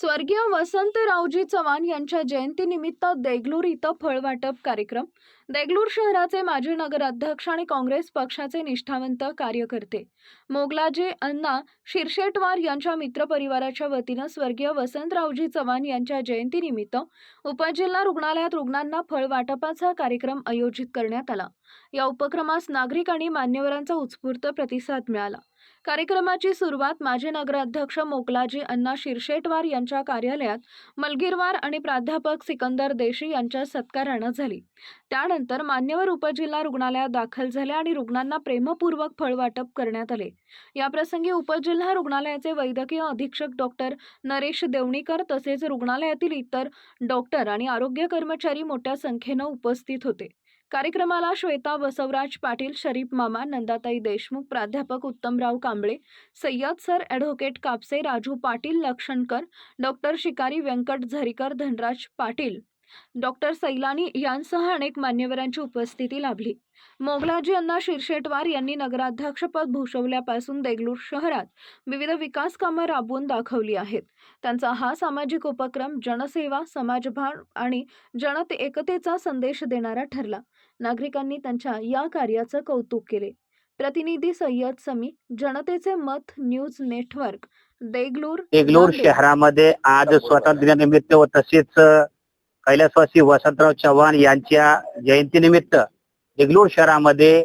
स्वर्गीय वसंतरावजी चव्हाण यांच्या जयंतीनिमित्त देगलूर इथं फळवाटप कार्यक्रम. देगलूर शहराचे माजी नगराध्यक्ष आणि काँग्रेस पक्षाचे निष्ठावंत कार्यकर्ते. मोगलाजी अण्णा शिरशेटवार यांच्या मित्रपरिवाराच्या वतीनं स्वर्गीय वसंतरावजी चव्हाण यांच्या जयंतीनिमित्त उपजिल्हा रुग्णालयात रुग्णांना फळवाटपाचा कार्यक्रम आयोजित करण्यात आला. या उपक्रमास नागरिक आणि मान्यवरांचा उत्स्फूर्त प्रतिसाद मिळाला. कार्यक्रमाची सुरुवात माजी नगराध्यक्ष मोकलाजी अण्णा शिरशेटवार यांच्या कार्यालयात मलगीरवार आणि प्राध्यापक सिकंदर देशी यांच्या सत्कारानं झाली. त्यानंतर मान्यवर उपजिल्हा रुग्णालयात दाखल झाले आणि रुग्णांना प्रेमपूर्वक फळवाटप करण्यात आले. याप्रसंगी उपजिल्हा रुग्णालयाचे वैद्यकीय अधीक्षक डॉक्टर नरेश देवणीकर तसेच रुग्णालयातील इतर डॉक्टर आणि आरोग्य कर्मचारी मोठ्या संख्येनं उपस्थित होते. कार्यक्रमाला श्वेता बसवराज पाटील शरीफ मामा नंदाताई देशमुख प्राध्यापक Uttamrao Kamble Sayyad sir advocate Kapse Raju Patil Lakshankar doctor Shikari Venkat Zarikar Dhanraj Patil doctor Sailani यांसह अनेक मान्यवरांची उपस्थिती लाभली. मोगलाजी अण्णा शिरशेटवार यांनी नगराध्यक्षपद भूषवल्यापासून देगलूर शहरात विविध विकास कामं राबवून दाखवली आहेत. त्यांचा हा सामाजिक उपक्रम जनसेवा समाजभार आणि जनते एकतेचा संदेश देणारा ठरला. नागरिकांनी त्यांच्या या कार्याचं कौतुक केले. प्रतिनिधी सय्यद समी जनतेचे मत न्यूज नेटवर्क देगलूर देगलूर. शहरामध्ये आज स्वातंत्र्य दिनानिमित्त व तसेच कैलासवासी वसंतराव चव्हाण यांच्या जयंतीनिमित्त देगलूर शहरामध्ये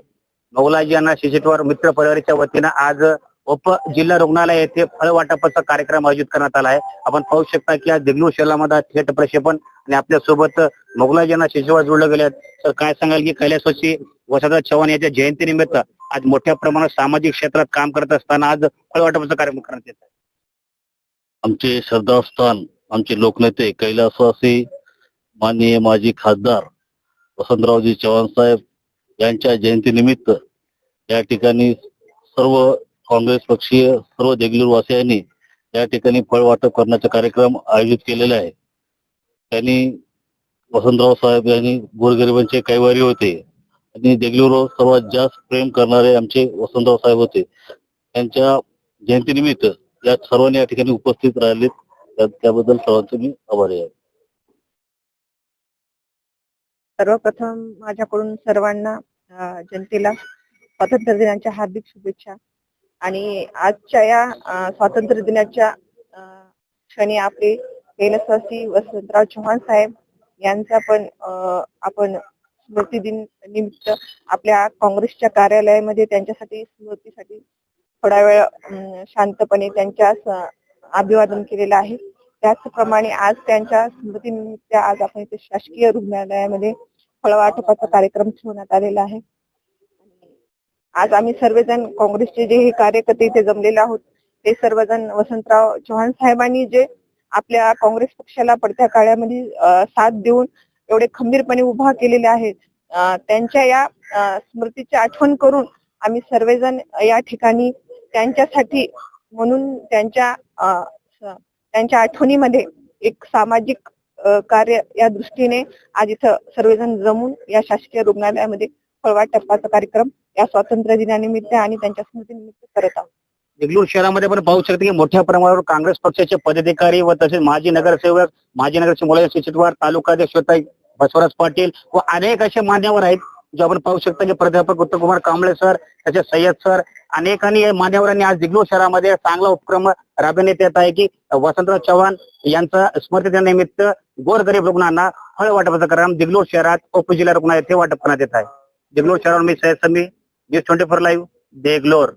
मौलाजी यांना शिशेटवर मित्र परिवाराच्या वतीनं आज उप जिल्हा रुग्णालय येथे फळ वाटपाचा कार्यक्रम आयोजित करण्यात आला आहे. आपण पाहू शकता की आज देगलूर शहरामध्ये थेट प्रक्षेपण आणि आपल्यासोबत मोगलाजी यांना शिशेवर गेले तर काय सांगाल की कैलासवासी वसंतराव चव्हाण यांच्या जयंतीनिमित्त आज मोठ्या प्रमाणात सामाजिक क्षेत्रात काम करत असताना आज फळ वाटपाचा कार्यक्रम करण्यात येत आहे. आमचे श्रद्धास्थान आमचे लोकनेते कैलासवासी माननीय माजी खासदार वसंतरावजी चव्हाण साहेब यांच्या जयंतीनिमित्त या ठिकाणी सर्व काँग्रेस पक्षीय सर्व देगलूरवासियांनी या ठिकाणी फळ वाटप करण्याचा कार्यक्रम आयोजित केलेला आहे. त्यांनी वसंतराव साहेब यांनी गोरगरिबांचे कैवारी होते आणि देगलूरवर सर्वात जास्त प्रेम करणारे आमचे वसंतराव साहेब होते. त्यांच्या जयंतीनिमित्त या सर्वांनी या ठिकाणी उपस्थित राहिलेत. त्याबद्दल सर्वांचे मी आभारी आहे. सर्वप्रथम माझ्याकडून सर्वांना जनतेला स्वातंत्र्य दिनाच्या हार्दिक शुभेच्छा. आणि आजच्या या स्वातंत्र्य दिनाच्या अ, क्षणी आपले कैलासवासी वसंतराव चव्हाण साहेब यांचा पण अ, आपण स्मृती दिन निमित्त आपल्या काँग्रेसच्या कार्यालयामध्ये त्यांच्यासाठी स्मृतीसाठी थोडा वेळ शांतपणे त्यांच्या अभिवादन केलेलं आहे. त्याचप्रमाणे आज त्यांच्या स्मृतीनिमित्त आज आपण इथे शासकीय रुग्णालयामध्ये फळवाटपाचा कार्यक्रम ठेवण्यात आलेला आहे. आज आम्ही सर्वजण काँग्रेसचे जे हे कार्यकर्ते इथे जमलेले आहोत ते सर्वजण वसंतराव चव्हाण साहेबांनी जे आपल्या काँग्रेस पक्षाला पडत्या काळामध्ये साथ देऊन एवढे खंबीरपणे उभा केलेले आहेत त्यांच्या या स्मृतीची आठवण करून आम्ही सर्वजण या ठिकाणी त्यांच्यासाठी म्हणून त्यांच्या त्यांच्या आठवणीमध्ये एक सामाजिक कार्य या दृष्टीने आज इथं सर्वजण जमून या शासकीय रुग्णालयामध्ये फळवाटपाचा कार्यक्रम या स्वातंत्र्य दिनानिमित्त आणि त्यांच्या स्मृतीनिमित्त करत आहोत. देगलूर शहरामध्ये आपण पाहू शकतो की मोठ्या प्रमाणावर काँग्रेस पक्षाचे पदाधिकारी व तसेच माजी नगरसेवक माजी नगरसेवक मुलाजी तालुकाध्यक्ष श्वेताई बसवराज पाटील व अनेक असे मान्यवर आहेत. जो आपण पाहू शकता की म्हणजे प्राध्यापक उत्तमकुमार कांबळे सर त्याचे सय्यद सर अनेकांनी मान्यवरांनी आज दिग्लो शहरामध्ये चांगला उपक्रम राबविण्यात येत आहे की वसंतराव चव्हाण यांचा स्मृती दिनानिमित्त गोरगरीब रुग्णांना फळ वाटपाचा कार्यक्रम दिग्लोर शहरात उपजिल्हा रुग्णालय येथे वाटप करण्यात येत आहे. दिग्लोर शहरावर मी Sayyad Sami news twenty four live Degloor.